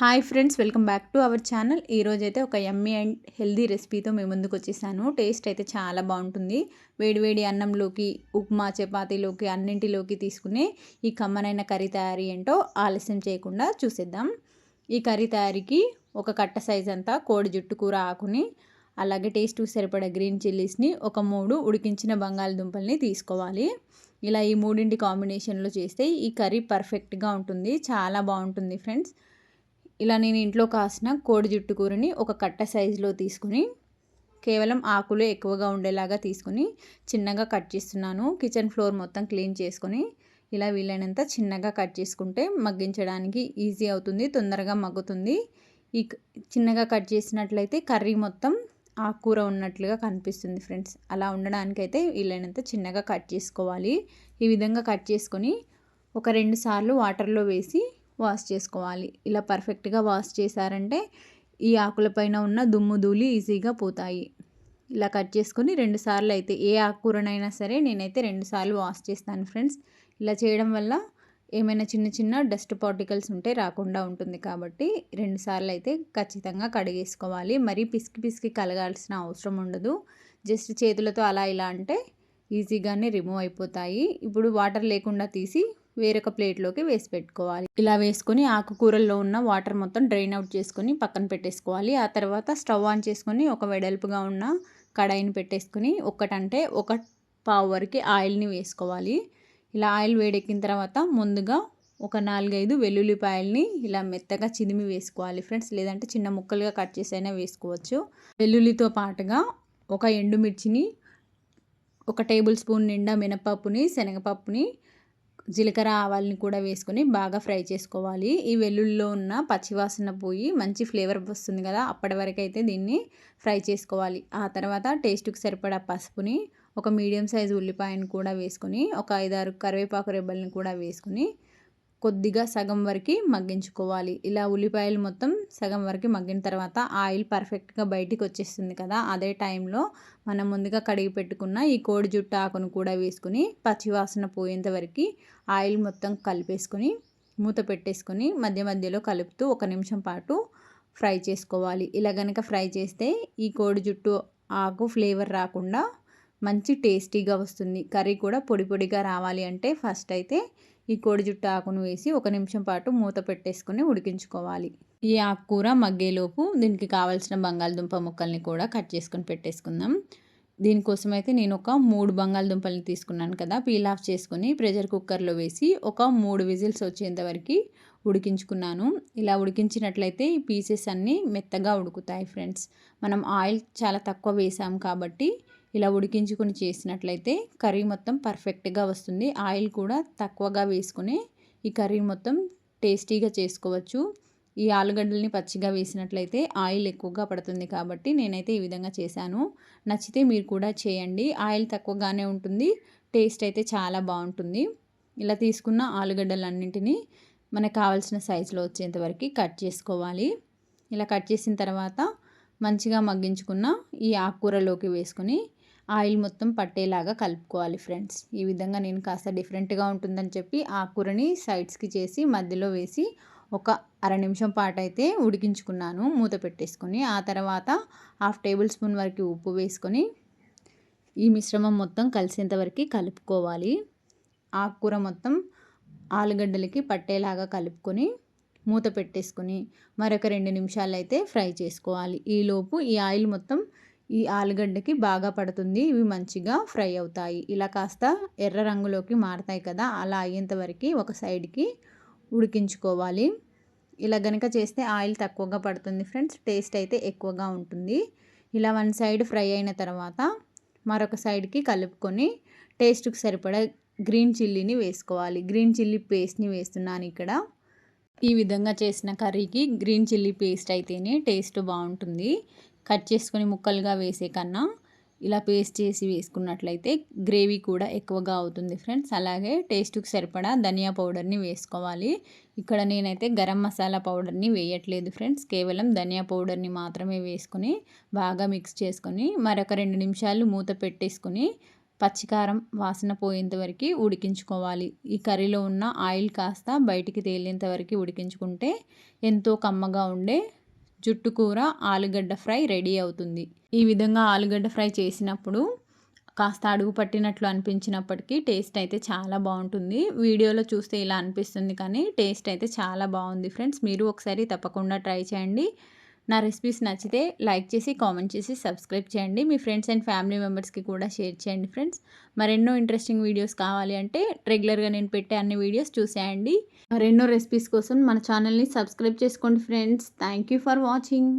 Hi friends welcome back to our channel ఈరోజు అయితే ఒక ఎమ్మీ అండ్ హెల్దీ రెసిపీతో మేము ముందుకు వచ్చేసాను. టేస్ట్ అయితే చాలా బాగుంటుంది. వేడివేడి అన్నంలోకి ఉప్మా చపాతీలోకి అన్నింటిలోకి తీసుకునే ఈ కమ్మనైన కర్రీ తయారీ ఏంటో ఆలస్యం చేయకుండా చూసేద్దాం. ఈ కర్రీ తయారీకి ఒక కట్ట సైజ్ అంతా కోడి జుట్టు కూర ఆకుని అలాగే టేస్ట్ సరిపడే గ్రీన్ చిల్లీస్ని ఒక మూడు ఉడికించిన బంగాళదుంపల్ని తీసుకోవాలి. ఇలా ఈ మూడింటి కాంబినేషన్లో చేస్తే ఈ కర్రీ పర్ఫెక్ట్గా ఉంటుంది. చాలా బాగుంటుంది ఫ్రెండ్స్ ఇలా నేను ఇంట్లో కాసిన కోడి జుట్టు కూరని ఒక కట్ట సైజులో తీసుకుని కేవలం ఆకులు ఎక్కువగా ఉండేలాగా తీసుకుని చిన్నగా కట్ చేస్తున్నాను. కిచెన్ ఫ్లోర్ మొత్తం క్లీన్ చేసుకొని ఇలా వీలైనంత చిన్నగా కట్ చేసుకుంటే మగ్గించడానికి ఈజీ అవుతుంది తొందరగా మగ్గుతుంది. ఈ చిన్నగా కట్ చేసినట్లయితే కర్రీ మొత్తం ఆకుకూర ఉన్నట్లుగా కనిపిస్తుంది ఫ్రెండ్స్. అలా ఉండడానికైతే వీలైనంత చిన్నగా కట్ చేసుకోవాలి. ఈ విధంగా కట్ చేసుకొని ఒక రెండు సార్లు వాటర్లో వేసి వాష్ చేసుకోవాలి. ఇలా పర్ఫెక్ట్గా వాష్ చేశారంటే ఈ ఆకులపైన ఉన్న దుమ్ము ధూళి ఈజీగా పోతాయి. ఇలా కట్ చేసుకొని రెండు సార్లు అయితే ఏ ఆకుకూరనైనా సరే నేనైతే రెండు సార్లు వాష్ చేస్తాను ఫ్రెండ్స్. ఇలా చేయడం వల్ల ఏమైనా చిన్న చిన్న డస్ట్ పార్టికల్స్ ఉంటే రాకుండా ఉంటుంది కాబట్టి రెండు సార్లు అయితే ఖచ్చితంగా కడిగేసుకోవాలి. మరీ పిసికి పిసికి కలగాల్సిన అవసరం ఉండదు. జస్ట్ చేతులతో అలా ఇలా అంటే ఈజీగానే రిమూవ్ అయిపోతాయి. ఇప్పుడు వాటర్ లేకుండా తీసి వేరొక ప్లేట్లోకి వేసి పెట్టుకోవాలి. ఇలా వేసుకొని ఆకుకూరల్లో ఉన్న వాటర్ మొత్తం డ్రైన్ అవుట్ చేసుకొని పక్కన పెట్టేసుకోవాలి. ఆ తర్వాత స్టవ్ ఆన్ చేసుకొని ఒక వెడల్పుగా ఉన్న కడాయిని పెట్టేసుకొని ఒకటంటే ఒక పావు వరకు ఆయిల్ని వేసుకోవాలి. ఇలా ఆయిల్ వేడెక్కిన తర్వాత ముందుగా ఒక నాలుగైదు వెల్లుల్లిపాయల్ని ఇలా మెత్తగా చిదిమి వేసుకోవాలి. ఫ్రెండ్స్ లేదంటే చిన్న ముక్కలుగా కట్ చేసి అయినా వేసుకోవచ్చు. వెల్లుల్లితో పాటుగా ఒక ఎండుమిర్చిని ఒక టేబుల్ స్పూన్ నిండా మినపప్పుని శనగపప్పుని జీలకర్ర ఆవాలని కూడా వేసుకొని బాగా ఫ్రై చేసుకోవాలి. ఈ వెల్లుల్లిలో ఉన్న పచ్చివాసన పోయి మంచి ఫ్లేవర్ వస్తుంది కదా అప్పటి వరకు అయితే దీన్ని ఫ్రై చేసుకోవాలి. ఆ తర్వాత టేస్ట్కి సరిపడా పసుపుని ఒక మీడియం సైజు ఉల్లిపాయను కూడా వేసుకొని ఒక ఐదారు కరివేపాకు రెబ్బల్ని కూడా వేసుకొని కొద్దిగా సగం వరకు మగ్గించుకోవాలి. ఇలా ఉల్లిపాయలు మొత్తం సగం వరకు మగ్గిన తర్వాత ఆయిల్ పర్ఫెక్ట్గా బయటికి వచ్చేస్తుంది కదా అదే టైంలో మనం ముందుగా కడిగి పెట్టుకున్న ఈ కోడి జుట్టు ఆకును కూడా వేసుకుని పచ్చివాసన పోయేంత వరకు ఆయిల్ మొత్తం కలిపేసుకొని మూత పెట్టేసుకొని మధ్య మధ్యలో కలుపుతూ ఒక నిమిషం పాటు ఫ్రై చేసుకోవాలి. ఇలా కనుక ఫ్రై చేస్తే ఈ కోడి జుట్టు ఆకు ఫ్లేవర్ రాకుండా మంచి టేస్టీగా వస్తుంది. కర్రీ కూడా పొడి పొడిగా రావాలి అంటే ఫస్ట్ అయితే ఈ కోడి జుట్టు ఆకును వేసి ఒక నిమిషం పాటు మూత పెట్టేసుకొని ఉడికించుకోవాలి. ఈ ఆకుకూర మగ్గేలోపు దీనికి కావాల్సిన బంగాళదుంప ముక్కల్ని కూడా కట్ చేసుకొని పెట్టేసుకుందాం. దీనికోసం అయితే నేను ఒక మూడు బంగాళదుంపల్ని తీసుకున్నాను కదా పీల్ ఆఫ్ చేసుకుని ప్రెషర్ కుక్కర్లో వేసి ఒక మూడు విజిల్స్ వచ్చేంత వరకు ఉడికించుకున్నాను. ఇలా ఉడికించినట్లయితే ఈ పీసెస్ అన్నీ మెత్తగా ఉడుకుతాయి ఫ్రెండ్స్. మనం ఆయిల్ చాలా తక్కువ వేసాం కాబట్టి ఇలా ఉడికించుకొని చేసినట్లయితే కర్రీ మొత్తం పర్ఫెక్ట్గా వస్తుంది. ఆయిల్ కూడా తక్కువగా వేసుకుని ఈ కర్రీ మొత్తం టేస్టీగా చేసుకోవచ్చు. ఈ ఆలుగడ్డల్ని పచ్చిగా వేసినట్లయితే ఆయిల్ ఎక్కువగా పడుతుంది కాబట్టి నేనైతే ఈ విధంగా చేశాను. నచ్చితే మీరు కూడా చేయండి. ఆయిల్ తక్కువగానే ఉంటుంది. టేస్ట్ అయితే చాలా బాగుంటుంది. ఇలా తీసుకున్న ఆలుగడ్డలన్నింటినీ మనకు కావాల్సిన సైజులో వచ్చేంతవరకు కట్ చేసుకోవాలి. ఇలా కట్ చేసిన తర్వాత మంచిగా మగ్గించుకున్న ఈ ఆకుకూరలోకి వేసుకొని ఆయిల్ మొత్తం పట్టేలాగా కలుపుకోవాలి ఫ్రెండ్స్. ఈ విధంగా నేను కాస్త డిఫరెంట్గా ఉంటుందని చెప్పి ఆ కూరని సైడ్స్కి చేసి మధ్యలో వేసి ఒక అర నిమిషం పాటు అయితే ఉడికించుకున్నాను. మూత పెట్టేసుకొని ఆ తర్వాత హాఫ్ టేబుల్ స్పూన్ వరకు ఉప్పు వేసుకొని ఈ మిశ్రమం మొత్తం కలిసేంత వరకు కలుపుకోవాలి. ఆకుకూర మొత్తం ఆలుగడ్డలకి పట్టేలాగా కలుపుకొని మూత పెట్టేసుకొని మరొక రెండు నిమిషాలు అయితే ఫ్రై చేసుకోవాలి. ఈలోపు ఈ ఆయిల్ మొత్తం ఈ ఆలుగడ్డకి బాగా పడుతుంది. ఇవి మంచిగా ఫ్రై అవుతాయి. ఇలా కాస్త ఎర్ర రంగులోకి మారుతాయి కదా అలా అయ్యేంత వరకు ఒక సైడ్కి ఉడికించుకోవాలి. ఇలా గనక చేస్తే ఆయిల్ తక్కువగా పడుతుంది ఫ్రెండ్స్ టేస్ట్ అయితే ఎక్కువగా ఉంటుంది. ఇలా వన్ సైడ్ ఫ్రై అయిన తర్వాత మరొక సైడ్కి కలుపుకొని టేస్ట్కి సరిపడా గ్రీన్ చిల్లీని వేసుకోవాలి. గ్రీన్ చిల్లీ పేస్ట్ని వేస్తున్నాను ఇక్కడ. ఈ విధంగా చేసిన కర్రీకి గ్రీన్ చిల్లీ పేస్ట్ అయితేనే టేస్ట్ బాగుంటుంది. కట్ చేసుకొని ముక్కలుగా వేసే కన్నా ఇలా పేస్ట్ చేసి వేసుకున్నట్లయితే గ్రేవీ కూడా ఎక్కువగా అవుతుంది ఫ్రెండ్స్. అలాగే టేస్ట్కి సరిపడా ధనియా పౌడర్ని వేసుకోవాలి. ఇక్కడ నేనైతే గరం మసాలా పౌడర్ని వేయట్లేదు ఫ్రెండ్స్. కేవలం ధనియా పౌడర్ని మాత్రమే వేసుకొని బాగా మిక్స్ చేసుకొని మరొక రెండు నిమిషాలు మూత పెట్టేసుకొని పచ్చికారం వాసన పోయేంత వరకు ఉడికించుకోవాలి. ఈ కర్రీలో ఉన్న ఆయిల్ కాస్త బయటికి తేలేంత వరకు ఉడికించుకుంటే ఎంతో కమ్మగా ఉండే జుట్టు కూర ఆలుగడ్డ ఫ్రై రెడీ అవుతుంది. ఈ విధంగా ఆలుగడ్డ ఫ్రై చేసినప్పుడు కాస్త అడుగు పట్టినట్లు అనిపించినప్పటికీ టేస్ట్ అయితే చాలా బాగుంటుంది. వీడియోలో చూస్తే ఇలా అనిపిస్తుంది కానీ టేస్ట్ అయితే చాలా బాగుంది. ఫ్రెండ్స్ మీరు ఒకసారి తప్పకుండా ట్రై చేయండి. నా రెసిపీస్ నచ్చితే లైక్ చేసి కామెంట్ చేసి సబ్స్క్రైబ్ చేయండి. మీ ఫ్రెండ్స్ అండ్ ఫ్యామిలీ మెంబర్స్కి కూడా షేర్ చేయండి ఫ్రెండ్స్ మరెన్నో ఇంట్రెస్టింగ్ వీడియోస్ కావాలి అంటే రెగ్యులర్గా నేను పెట్టే అన్ని వీడియోస్ చూసేయండి. మరెన్నో రెసిపీస్ కోసం మన ఛానల్ని సబ్స్క్రైబ్ చేసుకోండి ఫ్రెండ్స్ థ్యాంక్ ఫర్ వాచింగ్